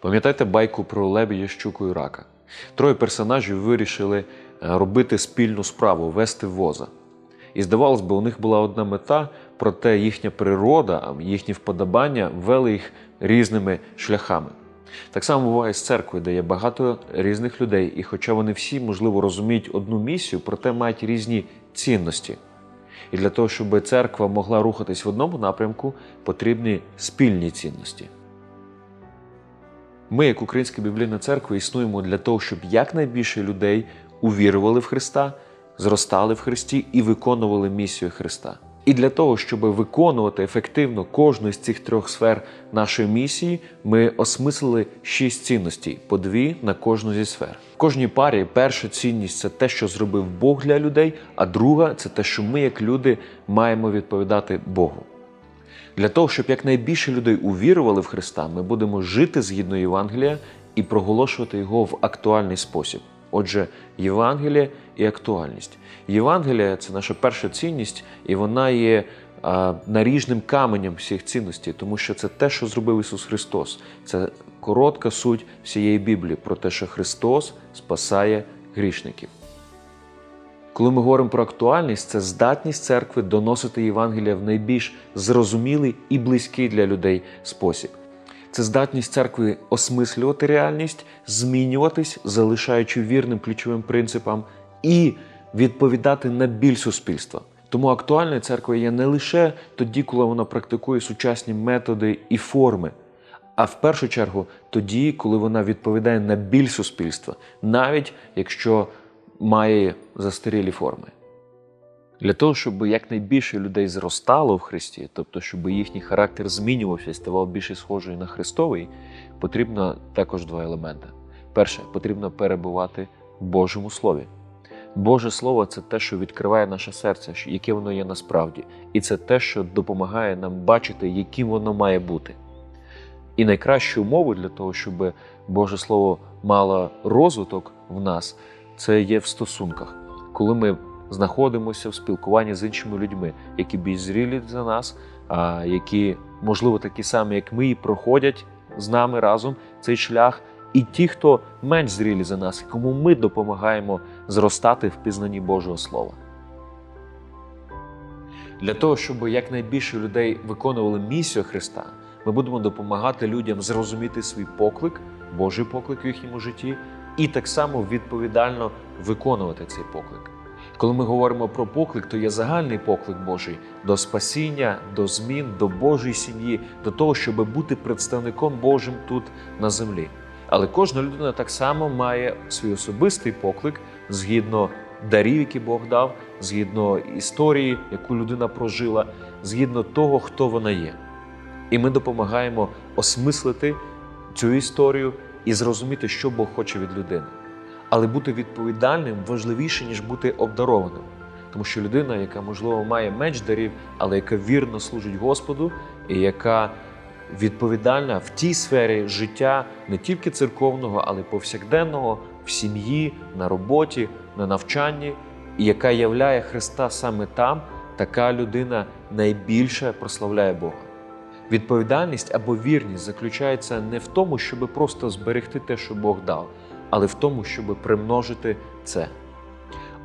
Пам'ятаєте байку про лебідя, щуку і рака? Троє персонажів вирішили е, робити спільну справу вести воза. І здавалось би, у них була одна мета, проте їхня природа, їхні вподобання вели їх різними шляхами. Так само буває з церквою, де є багато різних людей, і хоча вони всі, можливо, розуміють одну місію, проте мають різні цінності. І для того, щоб церква могла рухатись в одному напрямку, потрібні спільні цінності. Ми, як Українська біблійна церква, існуємо для того, щоб якнайбільше людей увірували в Христа, зростали в Христі і виконували місію Христа. І для того, щоб виконувати ефективно кожну з цих трьох сфер нашої місії, ми осмислили шість цінностей по дві на кожну зі сфер. В кожній парі перша цінність це те, що зробив Бог для людей, а друга це те, що ми, як люди, маємо відповідати Богу. Для того, щоб якнайбільше людей увірували в Христа, ми будемо жити згідно Євангелія і проголошувати його в актуальний спосіб. Отже, Євангелія і актуальність. Євангелія це наша перша цінність, і вона є а, наріжним каменем всіх цінностей, тому що це те, що зробив Ісус Христос. Це коротка суть всієї Біблії про те, що Христос спасає грішників. Коли ми говоримо про актуальність, це здатність церкви доносити Євангелія в найбільш зрозумілий і близький для людей спосіб. Це здатність церкви осмислювати реальність, змінюватись, залишаючи вірним ключовим принципам, і відповідати на біль суспільства. Тому актуальною церква є не лише тоді, коли вона практикує сучасні методи і форми, а в першу чергу тоді, коли вона відповідає на біль суспільства, навіть якщо має застарілі форми. Для того, щоб якнайбільше людей зростало в Христі, тобто, щоб їхній характер змінювався і ставав більше схожий на Христовий, потрібно також два елементи. Перше, потрібно перебувати в Божому Слові. Боже Слово це те, що відкриває наше серце, яке воно є насправді, і це те, що допомагає нам бачити, яким воно має бути. І найкращу умову для того, щоб Боже Слово мало розвиток в нас, це є в стосунках, коли ми знаходимося в спілкуванні з іншими людьми, які більш зрілі за нас, а які, можливо, такі самі, як ми, і проходять з нами разом цей шлях, і ті, хто менш зрілі за нас, кому ми допомагаємо зростати в пізнанні Божого Слова. Для того, щоб якнайбільше людей виконували місію Христа, ми будемо допомагати людям зрозуміти свій поклик, Божий поклик в їхньому житті, і так само відповідально виконувати цей поклик. Коли ми говоримо про поклик, то є загальний поклик Божий до спасіння, до змін, до Божої сім'ї, до того, щоб бути представником Божим тут на землі. Але кожна людина так само має свій особистий поклик згідно дарів, які Бог дав, згідно історії, яку людина прожила, згідно того, хто вона є. І ми допомагаємо осмислити цю історію і зрозуміти, що Бог хоче від людини. Але бути відповідальним важливіше, ніж бути обдарованим. Тому що людина, яка, можливо, має менш дарів, але яка вірно служить Господу, і яка відповідальна в тій сфері життя не тільки церковного, але й повсякденного, в сім'ї, на роботі, на навчанні, і яка являє Христа саме там, така людина найбільше прославляє Бога. Відповідальність або вірність заключається не в тому, щоб просто зберегти те, що Бог дав, але в тому, щоб примножити це.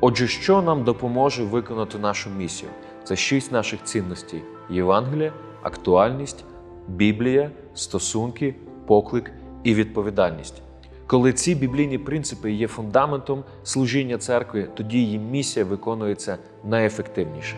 Отже, що нам допоможе виконати нашу місію? Це шість наших цінностей: Євангелія, актуальність, Біблія, стосунки, поклик і відповідальність. Коли ці біблійні принципи є фундаментом служіння церкви, тоді її місія виконується найефективніше.